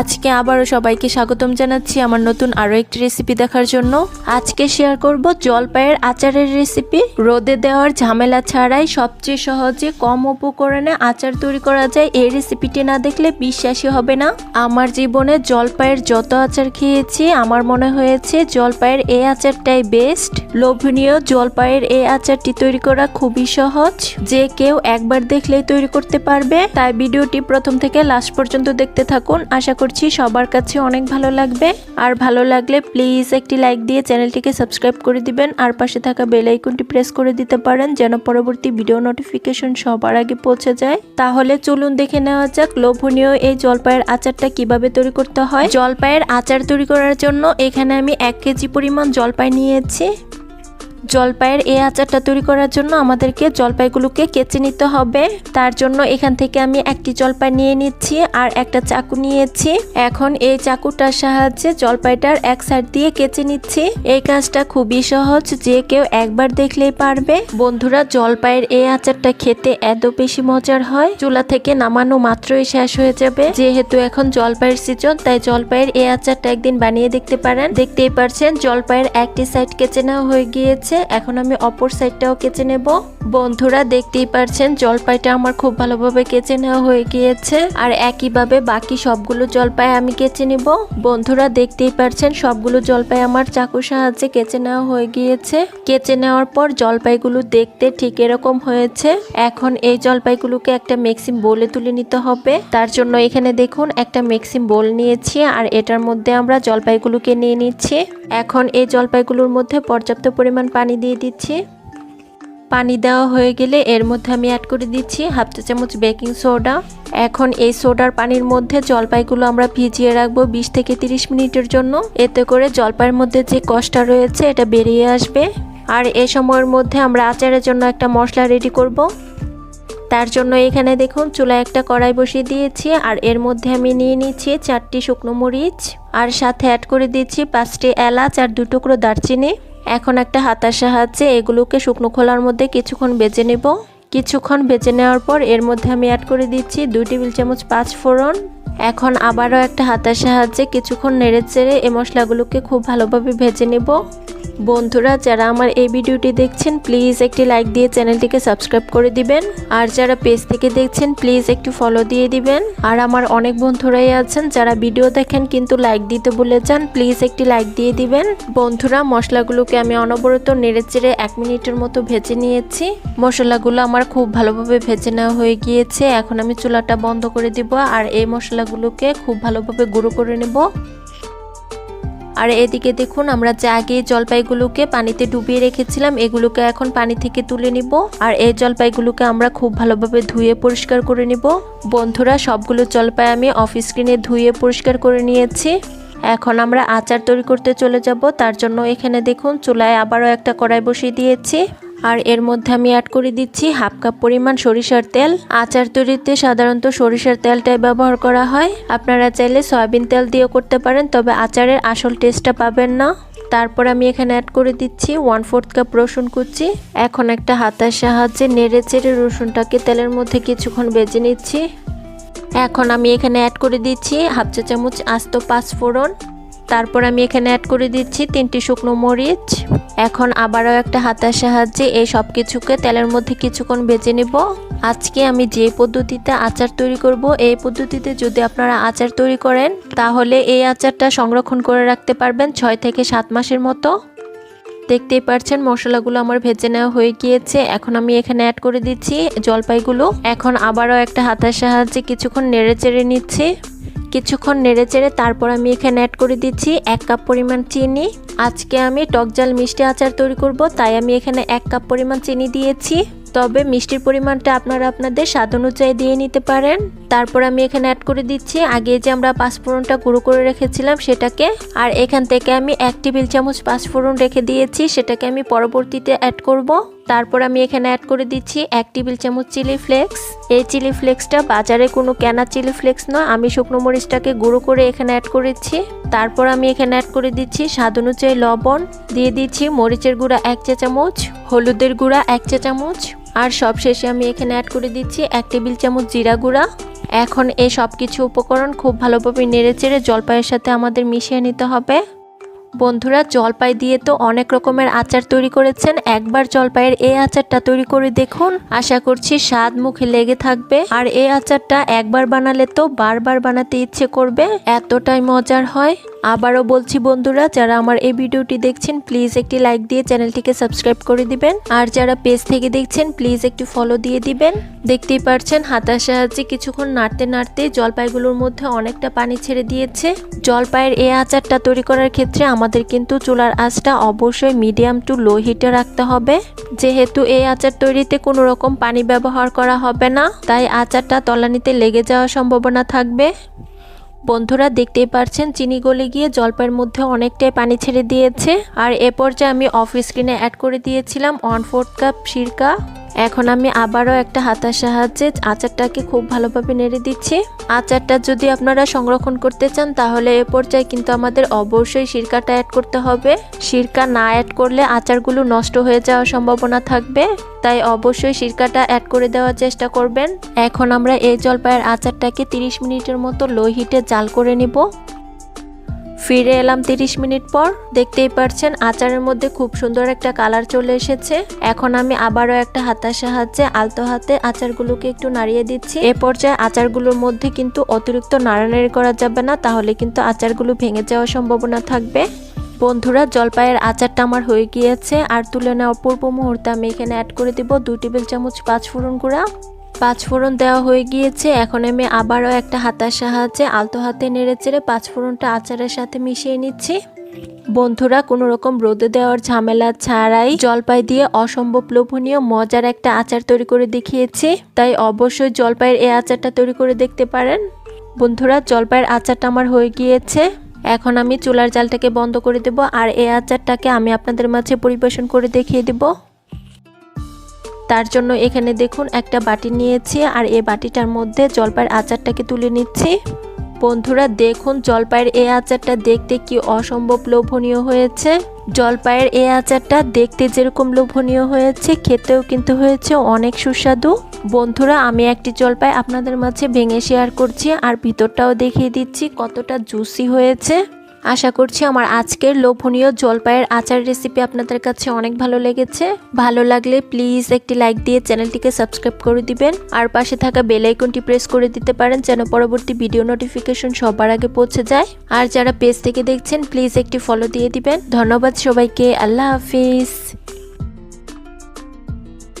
আজকে আবারও সবাইকে স্বাগতম জানাচ্ছি আমার নতুন আরও একটি রেসিপি দেখার জন্য। আজকে শেয়ার করব জলপাইয়ের আচারের রেসিপি রোদে দেওয়ার ঝামেলা ছাড়াই সবচেয়ে সহজে কম উপকরণে আচার তৈরি করা যায়। এই রেসিপিটি না দেখলে বিশ্বাসই হবে না। আমার জীবনে জলপাইয়ের যত আচার খেয়েছি, আমার মনে হয়েছে জলপাইয়ের এই আচারটাই বেস্ট লোভনীয় জলপাইয়ের এই আচারটি তৈরি করা খুবই সহজ। যে কেউ একবার দেখলেই তৈরি করতে পারবে। তাই ভিডিওটি প্রথম থেকে লাস্ট পর্যন্ত দেখতে থাকুন। আশা করছি, সবার কাছে অনেক ভালো লাগবে। আর ভালো লাগলে প্লিজ একটি লাইক দিয়ে চ্যানেলটিকে সাবস্ক্রাইব করে দিবেন। আর পাশে থাকা বেল আইকনটি প্রেস করে দিতে পারেন, যেন পরবর্তী ভিডিও নোটিফিকেশন সবার আগে পৌঁছে যায়। তাহলে চলুন দেখে নেওয়া যাক লোভনীয় এই জলপাইয়ের আচারটা কীভাবে তৈরি করতে হয়। জলপাইয়ের আচার তৈরি করার জন্য এখানে আমি এক কেজি পরিমাণ জলপাই নিয়েছি। জলপাইয়ের এই আচারটা তৈরি করার জন্য আমাদেরকে জলপাইগুলোকে কেচে নিতে হবে। তার জন্য এখান থেকে আমি একটি জলপাই নিয়ে নিচ্ছি আর একটা চাকু নিয়েছি। এখন এই চাকুটার সাহায্যে জলপাইটার এক সাইড দিয়ে কেচে নিচ্ছি। এই কাজটা খুবই সহজ, যে কেউ একবার দেখলেই পারবে। বন্ধুরা, জলপাইয়ের এই আচারটা খেতে এত বেশি মজার হয়, চুলা থেকে নামানো মাত্রই শেষ হয়ে যাবে। যেহেতু এখন জলপাইয়ের সিজন তাই জলপাইয়ের এই আচারটা একদিন বানিয়ে দেখতে পারেন। দেখতেই পারছেন, জলপাইয়ের একটি সাইড কেচে নেওয়া হয়ে গিয়েছে। এখন আমি অপর সাইডটাও কেচে নেব। বন্ধুরা, দেখতেই পারছেন, জলপাইটা আমার খুব ভালোভাবে কেচে নেওয়া হয়ে গিয়েছে। আর একইভাবে বাকি সবগুলো জলপাই আমি কেচে নিব। বন্ধুরা, দেখতেই পারছেন, সবগুলো জলপাই আমার চাকুর সাহায্যে কেচে নেওয়া হয়ে গিয়েছে। কেচে নেওয়ার পর জলপাইগুলো দেখতে ঠিক এরকম হয়েছে। এখন এই জলপাইগুলোকে একটা মেক্সিম বোলে তুলে নিতে হবে। তার জন্য এখানে দেখুন, একটা মেক্সিম বোল নিয়েছি আর এটার মধ্যে আমরা জলপাইগুলোকে নিয়ে নিচ্ছি। এখন এই জলপাইগুলোর মধ্যে পর্যাপ্ত পরিমাণ পানি দিয়ে দিচ্ছি। পানি দেওয়া হয়ে গেলে এর মধ্যে আমি অ্যাড করে দিচ্ছি হাফ চা চামচ বেকিং সোডা এখন এই সোডার পানির মধ্যে জলপাইগুলো আমরা ভিজিয়ে রাখব বিশ থেকে তিরিশ মিনিটের জন্য। এতে করে জলপাইয়ের মধ্যে যে কষ্টটা রয়েছে এটা বেরিয়ে আসবে। আর এ সময়ের মধ্যে আমরা আচারের জন্য একটা মশলা রেডি করব। তার জন্য এখানে দেখুন চুলায় একটা কড়াই বসিয়ে দিয়েছি আর এর মধ্যে আমি নিয়ে নিচ্ছি চারটি শুকনো মরিচ। আর সাথে অ্যাড করে দিচ্ছি পাঁচটি এলাচ আর দু টুকরো দারচিনি। এখন একটা হাতার সাহায্যে এগুলোকে শুকনো খোলার মধ্যে কিছুক্ষণ বেজে নেব। কিছুক্ষণ বেজে নেওয়ার পর এর মধ্যে আমি অ্যাড করে দিচ্ছি দুই টেবিল চামচ পাঁচ ফোড়ন। এখন আবারও একটা হাতের সাহায্যে কিছুক্ষণ নেড়ে চেড়ে এই মশলাগুলোকে খুব ভালোভাবে ভেজে নেব। বন্ধুরা, যারা আমার এই ভিডিওটি দেখছেন, প্লিজ একটি লাইক দিয়ে চ্যানেলটিকে সাবস্ক্রাইব করে দিবেন। আর যারা পেজ থেকে দেখছেন, প্লিজ একটু ফলো দিয়ে দিবেন। আর আমার অনেক বন্ধুরাই আছেন, যারা ভিডিও দেখেন কিন্তু লাইক দিতে ভুলে যান, প্লিজ একটি লাইক দিয়ে দিবেন। বন্ধুরা, মশলাগুলোকে আমি অনবরত নেড়ে চেড়ে এক মিনিটের মতো ভেজে নিয়েছি। মশলাগুলো আমার খুব ভালোভাবে ভেজে নেওয়া হয়ে গিয়েছে। এখন আমি চুলাটা বন্ধ করে দিব। আর এই মশলাগুলোকে খুব ভালোভাবে গুঁড়ো করে নেব। আর এদিকে দেখুন, আমরা যে আগে জলপাইগুলোকে পানিতে ডুবিয়ে রেখেছিলাম, এগুলোকে এখন পানি থেকে তুলে নিব। আর এই জলপাইগুলোকে আমরা খুব ভালোভাবে ধুয়ে পরিষ্কার করে নিব। বন্ধুরা, সবগুলো জলপাই আমি অফ স্ক্রিনে ধুয়ে পরিষ্কার করে নিয়েছি। এখন আমরা আচার তৈরি করতে চলে যাব। তার জন্য এখানে দেখুন, চুলায় আবারও একটা কড়াই বসিয়ে দিয়েছি। আর এর মধ্যে আমি অ্যাড করে দিচ্ছি হাফ কাপ পরিমাণ সরিষার তেল। আচার তৈরিতে সাধারণত সরিষার তেলটাই ব্যবহার করা হয়। আপনারা চাইলে সয়াবিন তেল দিয়েও করতে পারেন, তবে আচারের আসল টেস্টটা পাবেন না। তারপর আমি এখানে অ্যাড করে দিচ্ছি ওয়ান ফোর্থ কাপ রসুন কুচি। এখন একটা হাতার সাহায্যে নেড়ে চেড়ে রসুনটাকে তেলের মধ্যে কিছুক্ষণ বেজে নিচ্ছি। এখন আমি এখানে অ্যাড করে দিচ্ছি হাফ চা চামচ আস্ত পাঁচ ফোড়ন তারপর আমি এখানে অ্যাড করে দিচ্ছি তিনটি শুকনো মরিচ। এখন আবারও একটা হাতার সাহায্যে এই সব কিছুকে তেলের মধ্যে কিছুক্ষণ বেজে নেব। আজকে আমি যে পদ্ধতিতে আচার তৈরি করব, এই পদ্ধতিতে যদি আপনারা আচার তৈরি করেন, তাহলে এই আচারটা সংরক্ষণ করে রাখতে পারবেন ছয় থেকে সাত মাসের মতো। দেখতেই পারছেন, মশলাগুলো আমার ভেজে নেওয়া হয়ে গিয়েছে। এখন আমি এখানে অ্যাড করে দিচ্ছি জলপাইগুলো। এখন আবারও একটা হাতার সাহায্যে কিছুক্ষণ নেড়ে চেড়ে নিচ্ছি। কিছুক্ষণ নেড়ে চেড়ে তারপর আমি এখানে অ্যাড করে দিচ্ছি এক কাপ পরিমাণ চিনি। আজকে আমি টকজাল মিষ্টি আচার তৈরি করব, তাই আমি এখানে এক কাপ পরিমাণ চিনি দিয়েছি। তবে মিষ্টির পরিমাণটা আপনারা আপনাদের স্বাদ অনুযায়ী দিয়ে নিতে পারেন। তারপর আমি এখানে অ্যাড করে দিচ্ছি। আগে যে আমরা পাঁচফোড়নটা গুঁড়ো করে রেখেছিলাম সেটাকে, আর এখান থেকে আমি এক টেবিল চামচ পাঁচফোড়ন রেখে দিয়েছি, সেটাকে আমি পরবর্তীতে অ্যাড করব। তারপর আমি এখানে অ্যাড করে দিচ্ছি এক টেবিল চামচ চিলি ফ্লেক্স। এই চিলি ফ্লেক্সটা বাজারে কোনো কেনা চিলি ফ্লেক্স নয়, আমি শুকনো মরিচটাকে গুঁড়ো করে এখানে অ্যাড করেছি। তারপর আমি এখানে অ্যাড করে দিচ্ছি স্বাদ অনুযায়ী লবণ, দিয়ে দিচ্ছি মরিচের গুঁড়া এক চা চামচ, হলুদের গুঁড়া এক চা চামচ, আর সবশেষে আমি এখানে অ্যাড করে দিচ্ছি এক টেবিল চামচ জিরা গুঁড়া। এখন এই সব কিছু উপকরণ খুব ভালোভাবে নেড়ে চেড়ে জলপাইয়ের সাথে আমাদের মিশিয়ে নিতে হবে। বন্ধুরা জলপাই দিয়ে তো অনেক রকমের আচার তৈরি করেছেন। একবার জলপাইয়ের এই আচারটা তৈরি করে দেখুন। আশা করছি স্বাদ মুখে লেগে থাকবে। আর এই আচারটা একবার বানালে তো বারবার বানাতে ইচ্ছে করবে। এতটাই মজার হয়। আবারও বলছি বন্ধুরা, যারা আমার এই ভিডিওটি দেখছেন, প্লিজ একটি লাইক দিয়ে চ্যানেলটিকে সাবস্ক্রাইব করে দিবেন। আর যারা পেজ থেকে দেখছেন, প্লিজ একটু ফলো দিয়ে দিবেন। দেখতেই পারছেন হাতার সাহায্যে কিছুক্ষণ নাড়তে নাড়তে জলপাইগুলোর মধ্যে অনেকটা পানি ছেড়ে দিয়েছে। জলপাইয়ের এই আচারটা তৈরি করার ক্ষেত্রে আমাদের কিন্তু চুলার আঁচটা অবশ্যই মিডিয়াম টু লো হিটে রাখতে হবে। যেহেতু এই আচার তৈরিতে কোনো রকম পানি ব্যবহার করা হবে না, তাই আচারটা তলানিতে লেগে যাওয়ার সম্ভাবনা থাকবে। বন্ধুরা, দেখতেই পারছেন, চিনি গলে গিয়ে জলপাইয়ের মধ্যে অনেকটাই পানি ছেড়ে দিয়েছে। আর এ পর্যায়ে আমি অফ স্ক্রিনে অ্যাড করে দিয়েছিলাম ওয়ান ফোর্থ কাপ সিরকা। এখন আমি আবারও একটা হাতার সাহায্যে আচারটাকে খুব ভালোভাবে নেড়ে দিচ্ছি। আচারটা যদি আপনারা সংরক্ষণ করতে চান, তাহলে এ পর্যায়ে কিন্তু আমাদের অবশ্যই সিরকাটা অ্যাড করতে হবে। সিরকা না অ্যাড করলে আচারগুলো নষ্ট হয়ে যাওয়ার সম্ভাবনা থাকবে, তাই অবশ্যই সিরকাটা অ্যাড করে দেওয়ার চেষ্টা করবেন। এখন আমরা এই জলপাইয়ের আচারটাকে 30 মিনিটের মতো লো হিটে জাল করে নিব। ফিরে এলাম 30 মিনিট পর। দেখতেই পারছেন আচারের মধ্যে খুব সুন্দর একটা কালার চলে এসেছে। এখন আমি আবারও একটা হাতার সাহায্যে আলতো হাতে আচারগুলোকে একটু নাড়িয়ে দিচ্ছি। এ পর্যায়ে আচারগুলোর মধ্যে কিন্তু অতিরিক্ত নাড়ানাড়ি করা যাবে না, তাহলে কিন্তু আচারগুলো ভেঙে যাওয়ার সম্ভাবনা থাকবে। বন্ধুরা, জলপাইয়ের আচারটা আমার হয়ে গিয়েছে। আর তুলে নেওয়ার পূর্ব মুহূর্তে আমি এখানে অ্যাড করে দিব দুই টেবিল চামচ পাঁচ ফোড়ন গুঁড়া। পাঁচ ফোড়ন দেওয়া হয়ে গিয়েছে। এখন আমি আবারও একটা হাতার সাহায্যে আলতো হাতে নেড়ে চেড়ে পাঁচ ফোড়নটা আচারের সাথে মিশিয়ে নিচ্ছি। বন্ধুরা কোনো রকম রোদে দেওয়ার ঝামেলা ছাড়াই জলপাই দিয়ে অসম্ভব লোভনীয়, মজার একটা আচার তৈরি করে দেখিয়েছি। তাই অবশ্যই জলপাইয়ের এই আচারটা তৈরি করে দেখতে পারেন। বন্ধুরা, জলপাইয়ের আচারটা আমার হয়ে গিয়েছে। এখন আমি চুলার জালটাকে বন্ধ করে দেব আর এই আচারটাকে আমি আপনাদের মাঝে পরিবেশন করে দেখিয়ে দেব। তার জন্য এখানে দেখুন একটা বাটি নিয়েছি আর এই বাটিটার মধ্যে জলপাইয়ের আচারটাকে তুলে নিচ্ছি। বন্ধুরা, দেখুন জলপাইয়ের এই আচারটা দেখতে কি অসম্ভব লোভনীয় হয়েছে। জলপাইয়ের এই আচারটা দেখতে যেরকম লোভনীয় হয়েছে, খেতেও কিন্তু হয়েছে অনেক সুস্বাদু। বন্ধুরা, আমি একটি জলপাই আপনাদের মাঝে ভেঙে শেয়ার করছি আর ভিতরটাও দেখিয়ে দিচ্ছি কতটা জুসি হয়েছে। আশা করছি আমার আজকের লোভনীয় জলপাইয়ের আচার রেসিপি আপনাদের কাছে অনেক ভালো লেগেছে। ভালো লাগলে প্লিজ একটি লাইক দিয়ে চ্যানেলটিকে সাবস্ক্রাইব করে দিবেন। আর পাশে থাকা বেল আইকনটি প্রেস করে দিতে পারেন যেন পরবর্তী ভিডিও নোটিফিকেশন সবার আগে পৌঁছে যায়। আর যারা পেজ থেকে দেখছেন প্লিজ একটি ফলো দিয়ে দিবেন। ধন্যবাদ সবাইকে। আল্লাহ হাফিজ।